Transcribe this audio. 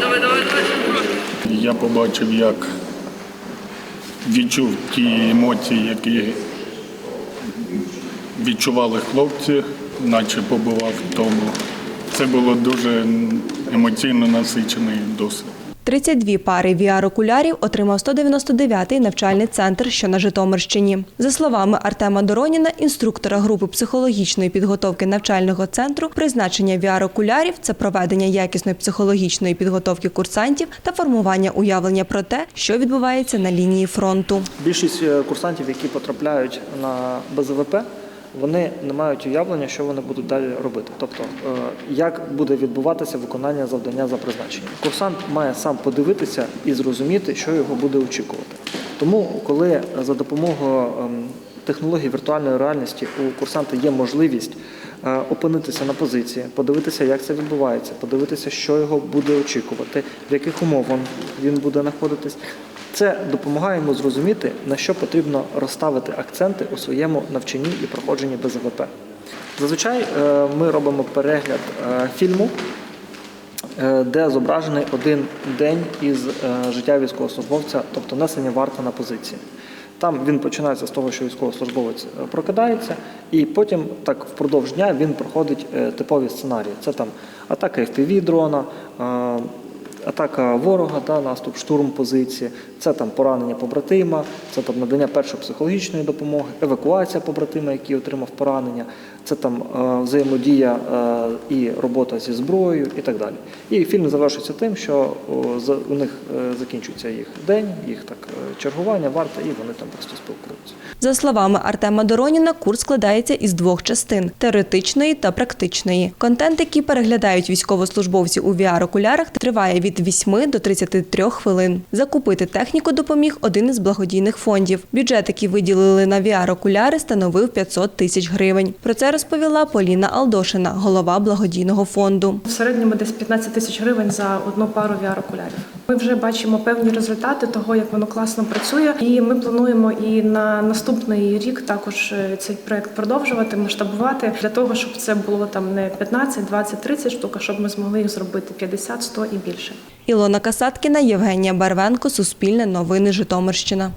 давай, давай, давай. Я побачив, як відчув ті емоції, які відчували хлопці, наче побував в тому. Це було дуже емоційно насичений досвід. 32 пари VR-окулярів отримав 199-й навчальний центр, що на Житомирщині. За словами Артема Дороніна, інструктора групи психологічної підготовки навчального центру, призначення VR-окулярів – це проведення якісної психологічної підготовки курсантів та формування уявлення про те, що відбувається на лінії фронту. Більшість е, курсантів, які потрапляють на БЗВП, вони не мають уявлення, що вони будуть далі робити. Тобто, е, як буде відбуватися виконання завдання за призначенням. Курсант має сам подивитися і зрозуміти, що його буде очікувати. Тому, коли за допомогою ем, технологій віртуальної реальності у курсанта є можливість е, опинитися на позиції, подивитися, як це відбувається, подивитися, що його буде очікувати, в яких умовах він буде знаходитись. Це допомагає йому зрозуміти, на що потрібно розставити акценти у своєму навчанні і проходженні БЗВП. Зазвичай е, ми робимо перегляд е, фільму, е, де зображений один день із життя військовослужбовця, тобто несення варти на позиції. Там він починається з того, що військовослужбовець прокидається, і потім так впродовж дня він проходить типові сценарії. Це там атака FPV дрона, атака ворога, да, наступ, штурм позиції, це там поранення побратима, це там надання першої психологічної допомоги, евакуація побратима, який отримав поранення, це там е, взаємодія е, і робота зі зброєю і так далі. І фільм завершується тим, що у них е, закінчується їх день, їх так чергування, варта, і вони там просто спілкуються. За словами Артема Дороніна, курс складається із двох частин – теоретичної та практичної. Контент, який переглядають військовослужбовці у VR-окулярах, триває від 8 до 33 хвилин. Закупити техніку допоміг один із благодійних фондів. Бюджет, який виділили на VR-окуляри, становив 500 тисяч гривень. Про це розповіла Поліна Алдошина, голова благодійного фонду. В середньому десь 15 тисяч гривень за одну пару VR-окулярів. Ми вже бачимо певні результати того, як воно класно працює, і ми плануємо і на наступний рік також е, цей проект продовжувати, масштабувати для того, щоб це було там не 15, 20, 30 штук, а щоб ми змогли їх зробити 50, 100 і більше. Ілона Касаткіна, Євгенія Барвенко, Суспільне новини Житомирщина.